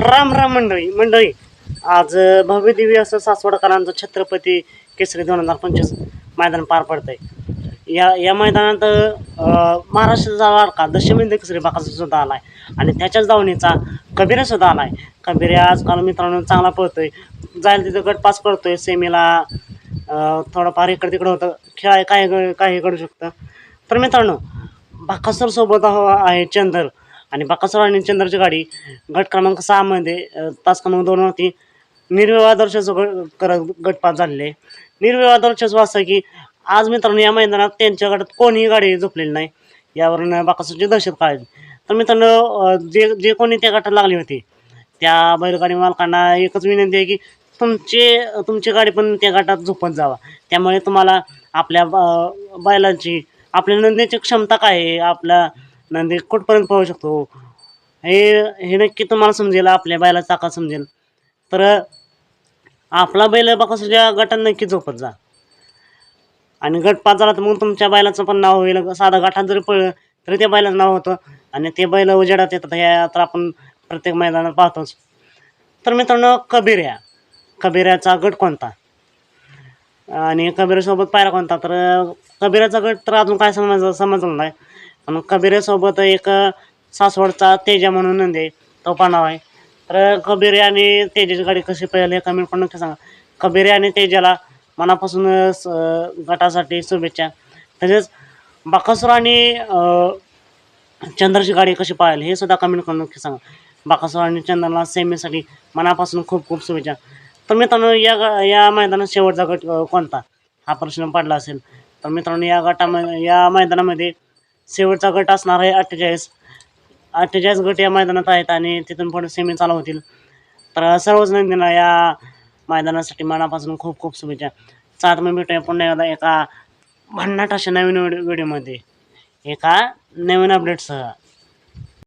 राम राम मंडळी मंडळी. आज भव्य दिव्य असं सासवडकरांचं छत्रपती केसरी दोन हजार पंचवीस मैदान पार पडतंय. या या मैदानात महाराष्ट्राचा लाडका दशमिंद केसरी बाकाचा सुद्धा आलाय. आणि त्याच्याच धावणीचा कबीरा सुद्धा आलाय. कबीर आजकाल मित्रांनो चांगला पळतोय. जायला तिथं गट पास करतोय. सेमीला थोडंफार इकडं तिकडं होतं. खेळाय काय काही घडू शकतं. तर मित्रांनो बाकासरसोबत आहे चंदर. आणि बाकासर आणि चंद्रची गाडी गट क्रमांक सहामध्ये तास क्रमांक दोनवरती निर्विवादर्शाचं गट करत गटपात झालेले. आहे निर्विवादर्शाचं असं की आज मित्रांनो या मैदानात त्यांच्या गटात कोणीही गाडी झोपलेली नाही. यावरून बाकासूरची दहशत काढली. तर मित्रांनो जे जे कोणी त्या गटात लागली होती त्या बैलगाडी मालकांना एकच विनंती आहे की तुमचे तुमची गाडी पण त्या गटात झोपत जावा. त्यामुळे तुम्हाला आपल्या बैलांची आपल्या नंदीची क्षमता काय आहे? आपल्या नंदी कुठपर्यंत पाहू शकतो? हे हे नक्की तुम्हाला समजेल आपल्या बैलाचा चाका समजेल. तर आपला बैल बकासूरच्या गटात नक्की झोपत जा. आणि गट पाच झाला तर मग तुमच्या बैलाचं पण नाव होईल. साधं गटात जरी पळलं तरी त्या बैलाचं नाव होतं. आणि ते बैल उजेडात येतात. ह्या तर आपण प्रत्येक मैदानात पाहतोच. तर मित्रांनो कबीर्या कबीऱ्याचा गट कोणता? आणि कबीरासोबत पायरा कोणता? तर कबीराचा गट तर अजून काय समज समजलं नाही. मग कबिऱ्यासोबत एक सासवडचा तेजा म्हणून नंदी तो पण नाव आहे. तर कबीर आणि तेजाची गाडी कशी पळाली हे कमेंट करून नक्की सांगा. कबीर आणि तेजाला मनापासून स- गटासाठी शुभेच्छा. तसेच बाकासूर आणि चंद्राची गाडी कशी पाहिली हे सुद्धा कमेंट करून नक्की सांगा. बाकासूर आणि चंद्रला सेमीसाठी मनापासून खूप खूप शुभेच्छा. तर मित्रांनो या ग- या मैदानात शेवटचा गट कोणता? हा प्रश्न पडला असेल. तर मित्रांनो या गटामध्ये या मैदानामध्ये शेवटचा गट असणार आहे अठ्ठेचाळीस. अठ्ठेचाळीस गट या मैदानात आहेत आणि तिथून पुढे सेमी चालू होतील. तर सर्वच नंदींना या मैदानासाठी मनापासून खूप खूप शुभेच्छा. चार मी भेटूया पुन्हा एकदा एका भन्नाट अशा नवीन व्हिडिओमध्ये. एका नवीन अपडेटसह